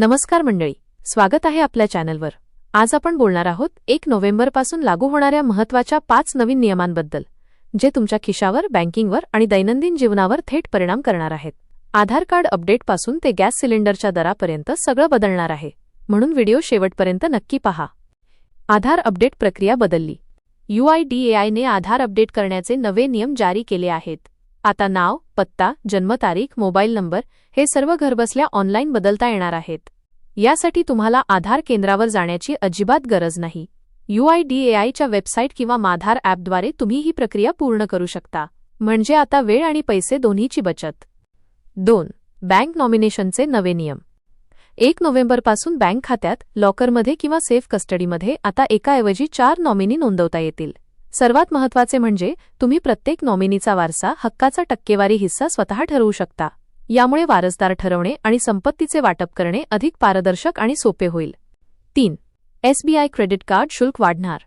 नमस्कार मंडळी स्वागत आहे आपल्या चॅनलवर. आज आपण बोलणार आहोत एक नोव्हेंबरपासून लागू होणाऱ्या महत्त्वाच्या पाच नवीन नियमांबद्दल जे तुमच्या खिशावर बँकिंगवर आणि दैनंदिन जीवनावर थेट परिणाम करणार आहेत. आधार कार्ड अपडेटपासून ते गॅस सिलेंडरच्या दरापर्यंत सगळं बदलणार आहे. म्हणून व्हिडिओ शेवटपर्यंत नक्की पहा. आधार अपडेट प्रक्रिया बदलली. यूआयडीएआयने आधार अपडेट करण्याचे नवे नियम जारी केले आहेत. आता नाव पत्ता जन्मतारीख मोबाईल नंबर हे सर्व घरबसल्या ऑनलाईन बदलता येणार आहेत. यासाठी तुम्हाला आधार केंद्रावर जाण्याची अजिबात गरज नाही. यूआयडीएआयच्या वेबसाईट किंवा माधार ॲपद्वारे तुम्ही ही प्रक्रिया पूर्ण करू शकता. म्हणजे आता वेळ आणि पैसे दोन्हीची बचत. दोन बँक नॉमिनेशनचे नवे नियम. एक नोव्हेंबरपासून बँक खात्यात लॉकरमध्ये किंवा सेफ कस्टडीमध्ये आता एकाऐवजी चार नॉमिनी नोंदवता येतील. सर्वात महत्त्वाचे म्हणजे तुम्ही प्रत्येक नॉमिनीचा वारसा हक्काचा टक्केवारी हिस्सा स्वतः ठरवू शकता. यामुळे वारसदार ठरवणे आणि संपत्तीचे वाटप करणे अधिक पारदर्शक आणि सोपे होईल. तीन. एसबीआय क्रेडिट कार्ड शुल्क वाढणार.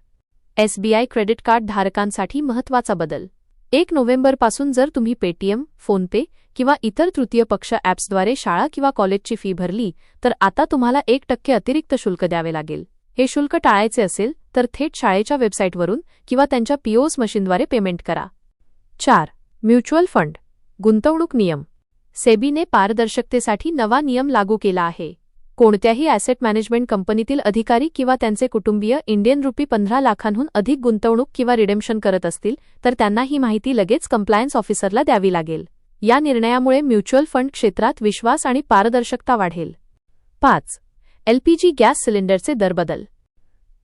एसबीआय क्रेडिट कार्ड धारकांसाठी महत्त्वाचा बदल. एक नोव्हेंबरपासून जर तुम्ही पेटीएम फोनपे किंवा इतर तृतीय पक्ष ॲप्सद्वारे शाळा किंवा कॉलेजची फी भरली तर आता तुम्हाला एक टक्के अतिरिक्त शुल्क द्यावे लागेल. हे शुल्क टाळायचे असेल तर थेट शाळेच्या वेबसाईटवरून किंवा त्यांच्या पीओस मशीनद्वारे पेमेंट करा. चार. Mutual fund. गुंतवणूक नियम. सेबीने पारदर्शकतेसाठी नवा नियम लागू केला आहे. कोणत्याही ॲसेट मॅनेजमेंट कंपनीतील अधिकारी किंवा त्यांचे कुटुंबीय इंडियन रुपी पंधरा लाखांहून अधिक गुंतवणूक किंवा रिडेम्शन करत असतील तर त्यांना ही माहिती लगेच कंप्लायन्स ऑफिसरला द्यावी लागेल. या निर्णयामुळे म्युच्युअल फंड क्षेत्रात विश्वास आणि पारदर्शकता वाढेल. पाच. एलपीजी गॅस सिलेंडरचे दर बदल.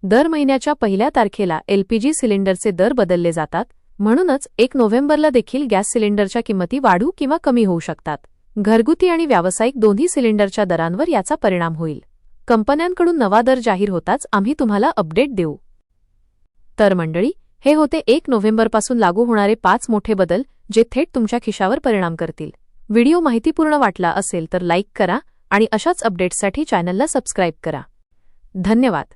दर महिन्याच्या पहिल्या तारखेला एलपीजी सिलेंडरचे दर बदलले जातात म्हणूनच एक नोव्हेंबरला देखील गॅस सिलेंडरच्या किंमती वाढू किंवा कमी होऊ शकतात. घरगुती आणि व्यावसायिक दोन्ही सिलेंडरच्या दरांवर याचा परिणाम होईल. कंपन्यांकडून नवा दर जाहीर होताच आम्ही तुम्हाला अपडेट देऊ. तर मंडळी हे होते एक नोव्हेंबरपासून लागू होणारे पाच मोठे बदल जे थेट तुमच्या खिशावर परिणाम करतील. व्हिडिओ माहितीपूर्ण वाटला असेल तर लाईक करा आणि अशाच अपडेट्ससाठी चॅनलला सबस्क्राईब करा. धन्यवाद.